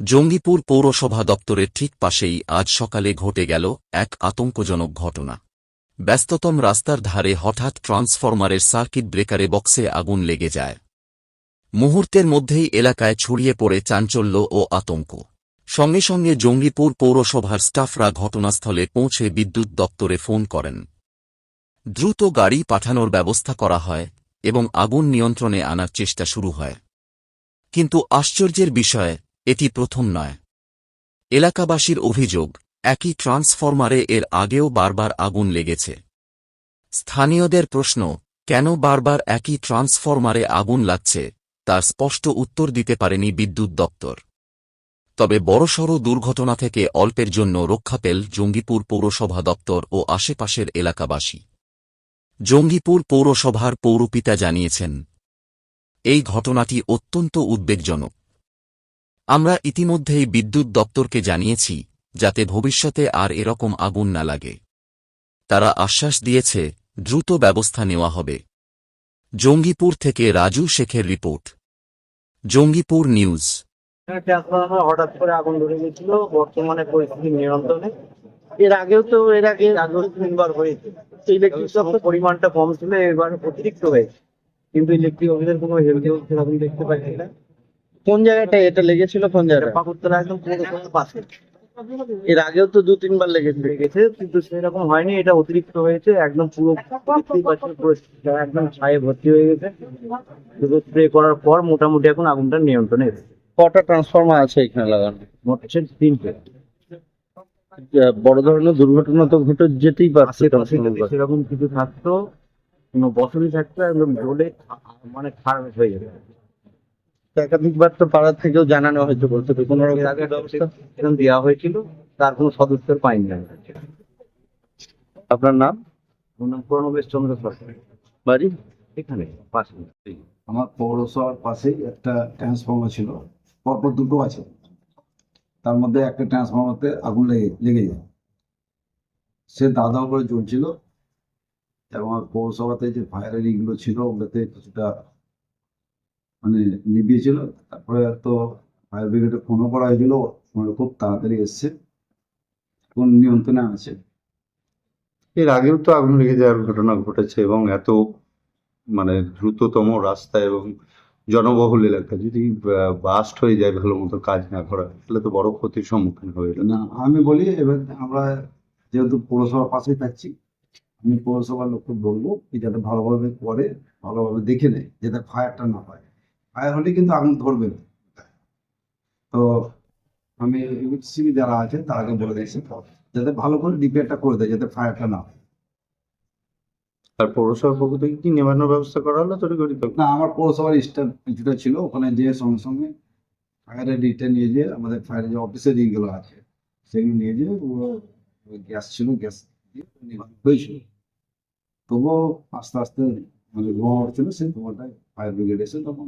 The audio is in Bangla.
জঙ্গিপুর পৌরসভা দপ্তরের ঠিক পাশেই আজ সকালে ঘটে গেল এক আতঙ্কজনক ঘটনা। ব্যস্ততম রাস্তার ধারে হঠাৎ ট্রান্সফরমারের সার্কিট ব্রেকারে বক্সে আগুন লেগে যায়। মুহূর্তের মধ্যেই এলাকায় ছড়িয়ে পড়ে চাঞ্চল্য ও আতঙ্ক। সঙ্গে সঙ্গে জঙ্গিপুর পৌরসভার স্টাফরা ঘটনাস্থলে পৌঁছে বিদ্যুৎ দপ্তরে ফোন করেন। দ্রুত গাড়ি পাঠানোর ব্যবস্থা করা হয় এবং আগুন নিয়ন্ত্রণে আনার চেষ্টা শুরু হয়। কিন্তু আশ্চর্যের বিষয় এটি প্রথম নয়। এলাকাবাসীর অভিযোগ, একই ট্রান্সফরমারে এর আগেও বারবার আগুন লেগেছে। স্থানীয়দের প্রশ্ন, কেন বারবার একই ট্রান্সফরমারে আগুন লাগছে, তার স্পষ্ট উত্তর দিতে পারেনি বিদ্যুৎ দপ্তর। তবে বড়সড় দুর্ঘটনা থেকে অল্পের জন্য রক্ষা পেল জঙ্গিপুর পৌরসভা দপ্তর ও আশেপাশের এলাকাবাসী। জঙ্গিপুর পৌরসভার পৌরপিতা জানিয়েছেন, এই ঘটনাটি অত্যন্ত উদ্বেগজনক। আমরা ইতিমধ্যেই বিদ্যুৎ দপ্তরকে জানিয়েছি, যাতে ভবিষ্যতে আর এরকম আগুন না লাগে। তারা আশ্বাস দিয়েছে, দ্রুত ব্যবস্থা নেওয়া হবে। জঙ্গিপুর থেকে রাজু শেখের রিপোর্ট। জঙ্গিপুর নিউজ। হঠাৎ করে আগুন ধরে গেছিল, বর্তমানে পরিস্থিতি নিয়ন্ত্রণে। এর আগেও তো, এর আগে আগেও তিনবার হয়েছে। ইলেকট্রিক পরিমাণটা কম ছিল, এবার অতিরিক্ত হয়েছে। কিন্তু ইলেকট্রিক অফিসের কোনো হেলদি দেখতে পাচ্ছি না। কোন জায়গাটা এটা লেগেছিল? কোন জায়গায় পাকুড়তলা একদম পৌরসভার পাশে। এর আগেও তো দু তিনবার লেগেছে। লেগেছে কিন্তু সেরকম হয়নি। এটা অতিরিক্ত হয়েছে একদম পুরো পুরো একদম ছায়ে ভর্তি হয়ে গেছে। শুধু স্প্রে করার পর মোটামুটি এখন আগুনটা নিয়ন্ত্রণে কটা ট্রান্সফরমার আছে এখানে লাগানো? মোট হচ্ছে তিনটে বড় ধরনের দুর্ঘটনা তো ঘটে যেতেই পারছে সেরকম কিছু থাকতো কোনো বছরই থাকতো একদম জ্বলে মানে খারাপ হয়ে যাবে একাধিকবার তো পাড়ার থেকেও জানানো হয়েছে বলতে কোনো রকম দেওয়া হয়েছিল তার কোনো সদস্যের পাইনি আপনার নাম? নাম প্রণবেশ চন্দ্র সরকার। বাড়ি? এখানে পাশে। আমার পৌরসভার পাশেই একটা ট্রান্সফর্মার ছিল পরপর দুটো আছে। তার মধ্যে একটা ট্রান্সফর্মারতে আগুন লেগে লেগে যায়। সে দাদাও করে জ্বলছিল এবং আমার পৌরসভাতে যে ইগুলো ছিল ওগুলোতে কিছুটা মানে নিভিয়েছিল তারপরে তো ফায়ার ব্রিগেডে ফোনও করা হয়েছিল খুব তাড়াতাড়ি এসছে কোন নিয়ন্ত্রণে আছে। এর আগেও তো আগুন লেগে যাওয়ার ঘটনা ঘটেছে এবং এত মানে দ্রুততম রাস্তা এবং জনবহুল এলাকা যদি বাস্ট হয়ে যায় ভালো মতো কাজ না করা তাহলে তো বড় ক্ষতির সম্মুখীন হয়ে যাবে না আমি বলি এবার আমরা যেহেতু পৌরসভার পাশেই থাকছি আমি পৌরসভার লোককে বলব যাতে ভালোভাবে করে ভালোভাবে দেখে নেয় যাতে ফায়ারটা না হয়। ফায়ার হলে কিন্তু আগুন ধরবে তো আমি সিবি যারা আছে তারাকে বলে দিয়েছি যাতে ভালো করে রিপেয়ারটা করে দেয় যাতে ফায়ারটা না হয়। আর পৌরসভার পক্ষ থেকে কি নেবানোর ব্যবস্থা করা হলো তড়িঘড়ি তো? না আমার পৌরসভার স্টাফ কিছুটা ছিল ওখানে যেয়ে সঙ্গে সঙ্গে ফায়ারের ডিটা নিয়ে যেয়ে আমাদের ফায়ারের যে অফিসের দিকগুলো আছে সেগুলো নিয়ে যেয়ে গ্যাস ছিল গ্যাস দিয়ে হয়েছিল। তবুও আস্তে আস্তে মানে ধোঁয়া উঠছিল সেই ধোঁয়াটায় ফায়ার ব্রিগেড এসে তখন